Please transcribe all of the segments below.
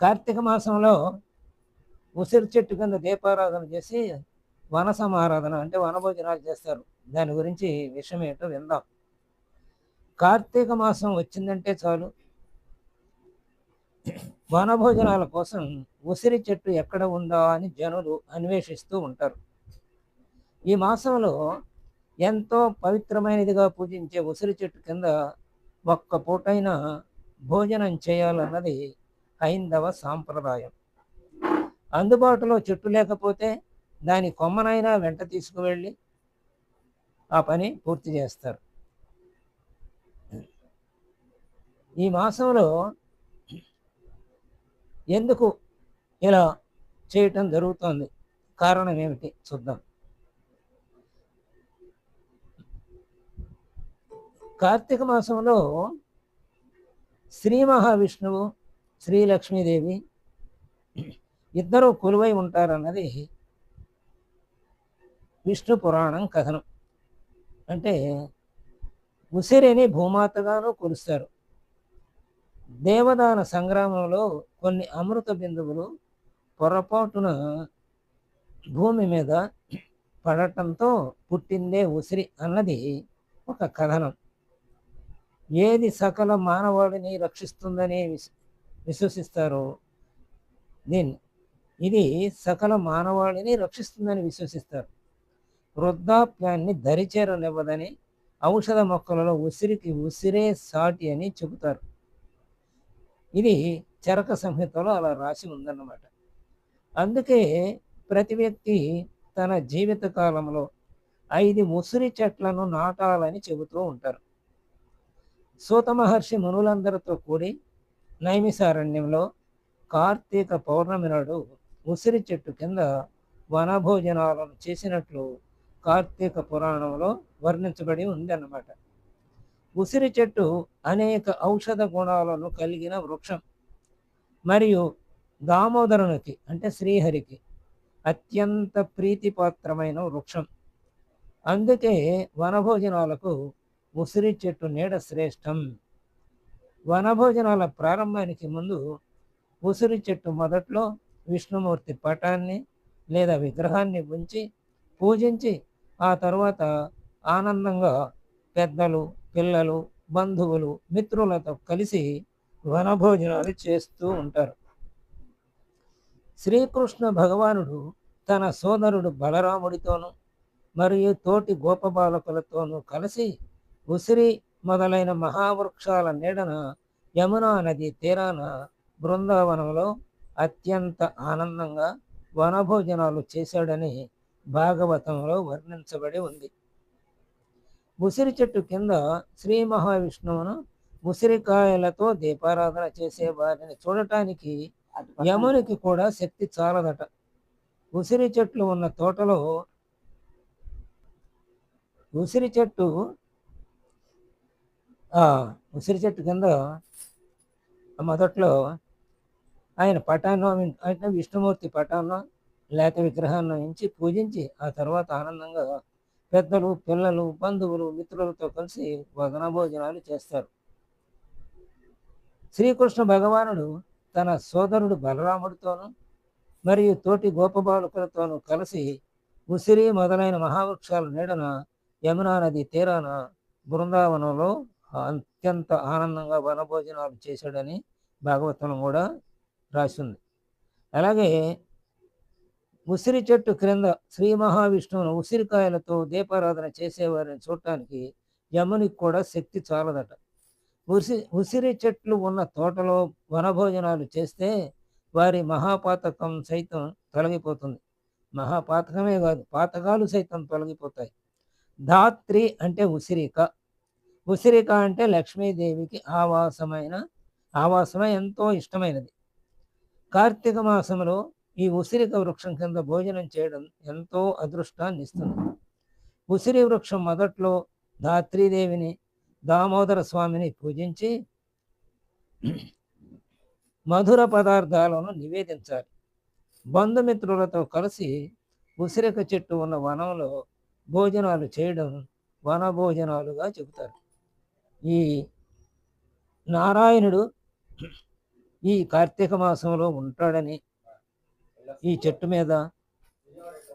కార్తీక మాసంలో ఉసిరి చెట్టు కింద దీపారాధన చేసి వన సమారాధన అంటే వనభోజనాలు చేస్తారు. దాని గురించి విషయం ఏంటో విందాం. కార్తీక మాసం వచ్చిందంటే చాలు. వనభోజనాల కోసం ఉసిరి చెట్టు ఎక్కడ ఉందా అని జనులు అన్వేషిస్తూ ఉంటారు. ఈ మాసంలో ఎంతో పవిత్రమైనదిగా పూజించే ఉసిరి చెట్టు కింద ఒక్క పూటైన భోజనం చేయాలన్నది హైందవ సాంప్రదాయం. అందుబాటులో చెట్టు లేకపోతే దాని కొమ్మనైనా వెంట తీసుకువెళ్ళి ఆ పని పూర్తి చేస్తారు. ఈ మాసంలో ఎందుకు ఇలా చేయటం జరుగుతోంది? కారణం ఏమిటి? చూద్దాం. కార్తీక మాసంలో శ్రీ మహావిష్ణువు శ్రీ లక్ష్మీదేవి ఇద్దరు కొలువై ఉంటారన్నది విష్ణు పురాణం కథనం. అంటే ఉసిరిని భూమాతగాను కొలుస్తారు. దేవదాన సంగ్రామంలో కొన్ని అమృత బిందువులు పొరపాటున భూమి మీద పడటంతో పుట్టిందే ఉసిరి అన్నది ఒక కథనం. ఏది సకల మానవాడిని రక్షిస్తుందనే విశ్వసిస్తారు? దీన్ని ఇది సకల మానవాళిని రక్షిస్తుందని విశ్వసిస్తారు. వృద్ధాప్యాన్ని దరిచేరనివ్వదని ఔషధ మొక్కలలో ఉసిరికి ఉసిరే సాటి అని చెబుతారు. ఇది చరక సంహితలో అలా రాసి ఉందన్నమాట. అందుకే ప్రతి వ్యక్తి తన జీవిత కాలంలో ఐదు ముసిరి చెట్లను నాటాలని చెబుతూ ఉంటారు. సూత మహర్షి మునులందరితో కూడి నైమిసారణ్యంలో కార్తీక పౌర్ణమి నాడు ఉసిరి చెట్టు కింద వనభోజనాలను చేసినట్లు కార్తీక పురాణంలో వర్ణించబడి ఉంది అన్నమాట ఉసిరి చెట్టు అనేక ఔషధ గుణాలను కలిగిన వృక్షం. మరియు దామోదరునికి అంటే శ్రీహరికి అత్యంత ప్రీతిపాత్రమైన వృక్షం. అందుకే వనభోజనాలకు ఉసిరి చెట్టు నీడ శ్రేష్టం. వనభోజనాల ప్రారంభానికి ముందు ఉసిరి చెట్టు మొదట్లో విష్ణుమూర్తి పటాన్ని లేదా విగ్రహాన్ని ఉంచి పూజించి ఆ తర్వాత ఆనందంగా పెద్దలు పిల్లలు బంధువులు మిత్రులతో కలిసి వనభోజనాలు చేస్తూ ఉంటారు. శ్రీకృష్ణ భగవానుడు తన సోదరుడు బలరాముడితోనూ మరియు తోటి గోపబాలకులతోనూ కలిసి ఉసిరి మొదలైన మహావృక్షాల నీడన యమునా నది తీరాన బృందావనంలో అత్యంత ఆనందంగా వనభోజనాలు చేశాడని భాగవతంలో వర్ణించబడి ఉంది. ఉసిరి చెట్టు కింద శ్రీ మహావిష్ణువును ఉసిరికాయలతో దీపారాధన చేసే వారిని చూడటానికి యమునికి కూడా శక్తి చాలదట. ఉసిరి చెట్లు ఉన్న తోటలో ఉసిరి చెట్టు ఉసిరి చెట్టు కింద మొదట్లో ఆయన పటాన్నం అంటే విష్ణుమూర్తి పటాన్నం లేక విగ్రహాన్ని ఇచ్చి పూజించి ఆ తర్వాత ఆనందంగా పెద్దలు పిల్లలు బంధువులు మిత్రులతో కలిసి వదన భోజనాలు చేస్తారు. శ్రీకృష్ణ భగవానుడు తన సోదరుడు బలరాముడితోనూ మరియు తోటి గోపబాలకులతోనూ కలిసి ఉసిరి మొదలైన మహావృక్షాల నీడన యమునా నది తీరాన బృందావనంలో అత్యంత ఆనందంగా వనభోజనాలు చేశాడని భాగవతం కూడా రాసింది. అలాగే ఉసిరి చెట్టు క్రింద శ్రీ మహావిష్ణువును ఉసిరికాయలతో దీపారాధన చేసేవారిని చూడటానికి యమునికి కూడా శక్తి చాలదట. ఉసి ఉసిరి చెట్లు ఉన్న తోటలో వనభోజనాలు చేస్తే వారి మహాపాతకం సైతం తొలగిపోతుంది. మహాపాతకమే కాదు పాతకాలు సైతం తొలగిపోతాయి. ధాత్రి అంటే ఉసిరిక. ఉసిరిక అంటే లక్ష్మీదేవికి ఆవాసమైన ఆవాసమై ఎంతో ఇష్టమైనది. కార్తీక మాసంలో ఈ ఉసిరిక వృక్షం కింద భోజనం చేయడం ఎంతో అదృష్టాన్ని ఇస్తుంది. ఉసిరి వృక్షం మొదట్లో ధాత్రీదేవిని దామోదర స్వామిని పూజించి మధుర పదార్థాలను నివేదించాలి. బంధుమిత్రులతో కలిసి ఉసిరిక చెట్టు ఉన్న వనంలో భోజనాలు చేయడం వన భోజనాలుగా చెబుతారు. ఈ నారాయణుడు ఈ కార్తీక మాసంలో ఉంటాడని ఈ చెట్టు మీద.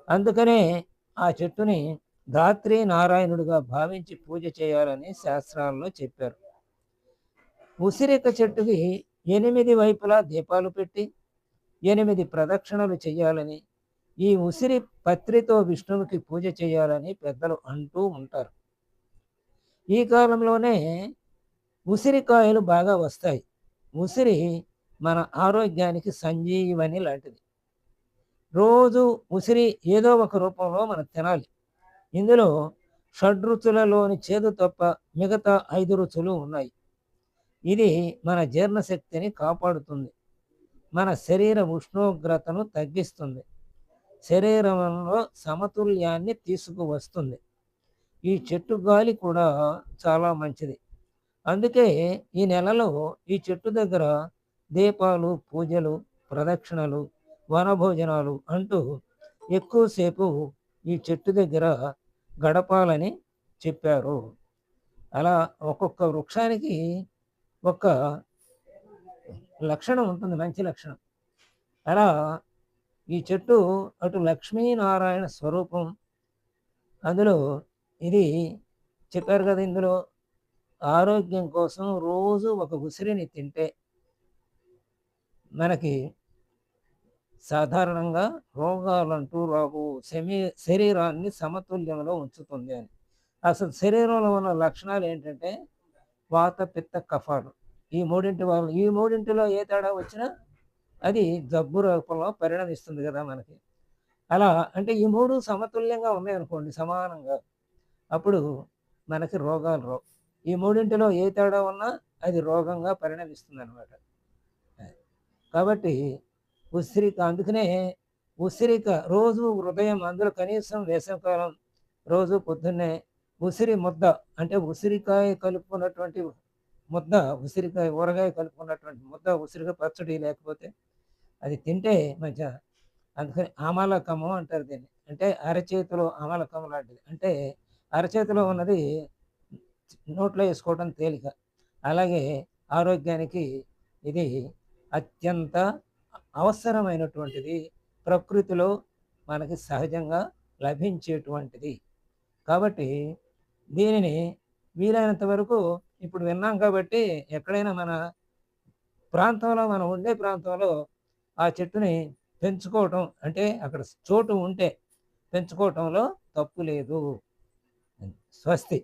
అందుకనే ఆ చెట్టుని ధాత్రి నారాయణుడిగా భావించి పూజ చేయాలని శాస్త్రాల్లో చెప్పారు. ఉసిరిక చెట్టుకి ఎనిమిది వైపులా దీపాలు పెట్టి ఎనిమిది ప్రదక్షిణలు చేయాలని ఈ ఉసిరి పత్రితో విష్ణువుకి పూజ చేయాలని పెద్దలు అంటూ ఉంటారు. ఈ కాలంలోనే ఉసిరికాయలు బాగా వస్తాయి. ఉసిరి మన ఆరోగ్యానికి సంజీవని లాంటిది. రోజు ఉసిరి ఏదో ఒక రూపంలో మనం తినాలి. ఇందులో షడ్రుచులలోని చేదు తప్ప మిగతా ఐదు రుచులు ఉన్నాయి. ఇది మన జీర్ణశక్తిని కాపాడుతుంది. మన శరీర ఉష్ణోగ్రతను తగ్గిస్తుంది. శరీరంలో సమతుల్యాన్ని తీసుకువస్తుంది. ఈ చెట్టు గాలి కూడా చాలా మంచిది. అందుకే ఈ నెలలో ఈ చెట్టు దగ్గర దీపాలు పూజలు ప్రదక్షిణలు వనభోజనాలు అంటూ ఎక్కువసేపు ఈ చెట్టు దగ్గర గడపాలని చెప్పారు. అలా ఒక్కొక్క వృక్షానికి ఒక లక్షణం ఉంటుంది మంచి లక్షణం. అలా ఈ చెట్టు అటు లక్ష్మీనారాయణ స్వరూపం అందులో ఇది చెప్పారు కదా ఇందులో ఆరోగ్యం కోసం రోజు ఒక ఉసిరిని తింటే మనకి సాధారణంగా రోగాలంటూ రావు శమీ శరీరాన్ని సమతుల్యంలో ఉంచుతుంది అని. అసలు శరీరంలో ఉన్న లక్షణాలు ఏంటంటే వాత పిత్త కఫాలు. ఈ మూడింటి వాళ్ళు ఈ మూడింటిలో ఏ తేడా వచ్చినా అది జబ్బు రూపంలో పరిణమిస్తుంది కదా మనకి. అలా అంటే ఈ మూడు సమతుల్యంగా ఉన్నాయి అనుకోండి సమానంగా. అప్పుడు మనకి రోగాలు రావు. ఈ మూడింటిలో ఏ తేడా ఉన్నా అది రోగంగా పరిణమిస్తుంది అనమాట కాబట్టి ఉసిరిక అందుకనే ఉసిరిక రోజు హృదయం అందులో కనీసం వేసవికాలం రోజు పొద్దున్నే ఉసిరి ముద్ద అంటే ఉసిరికాయ కలుపుకున్నటువంటి ముద్ద ఉసిరికాయ ఊరగాయ కలుపుకున్నటువంటి ముద్ద ఉసిరికాయ పచ్చడి లేకపోతే అది తింటే మంచిగా అందుకని ఆమలకము అంటారు దీన్ని. అంటే అరచేతిలో ఆమలకం లాంటిది. అంటే అరచేతిలో ఉన్నది నోట్లో వేసుకోవడం తేలిక. అలాగే ఆరోగ్యానికి ఇది అత్యంత అవసరమైనటువంటిది. ప్రకృతిలో మనకి సహజంగా లభించేటువంటిది. కాబట్టి దీనిని వీలైనంత వరకు ఇప్పుడు విన్నాం కాబట్టి ఎక్కడైనా మన ప్రాంతంలో మనం ఉండే ప్రాంతంలో ఆ చెట్టుని పెంచుకోవటం అంటే అక్కడ చోటు ఉంటే పెంచుకోవటంలో తప్పు లేదు. స్వస్తి.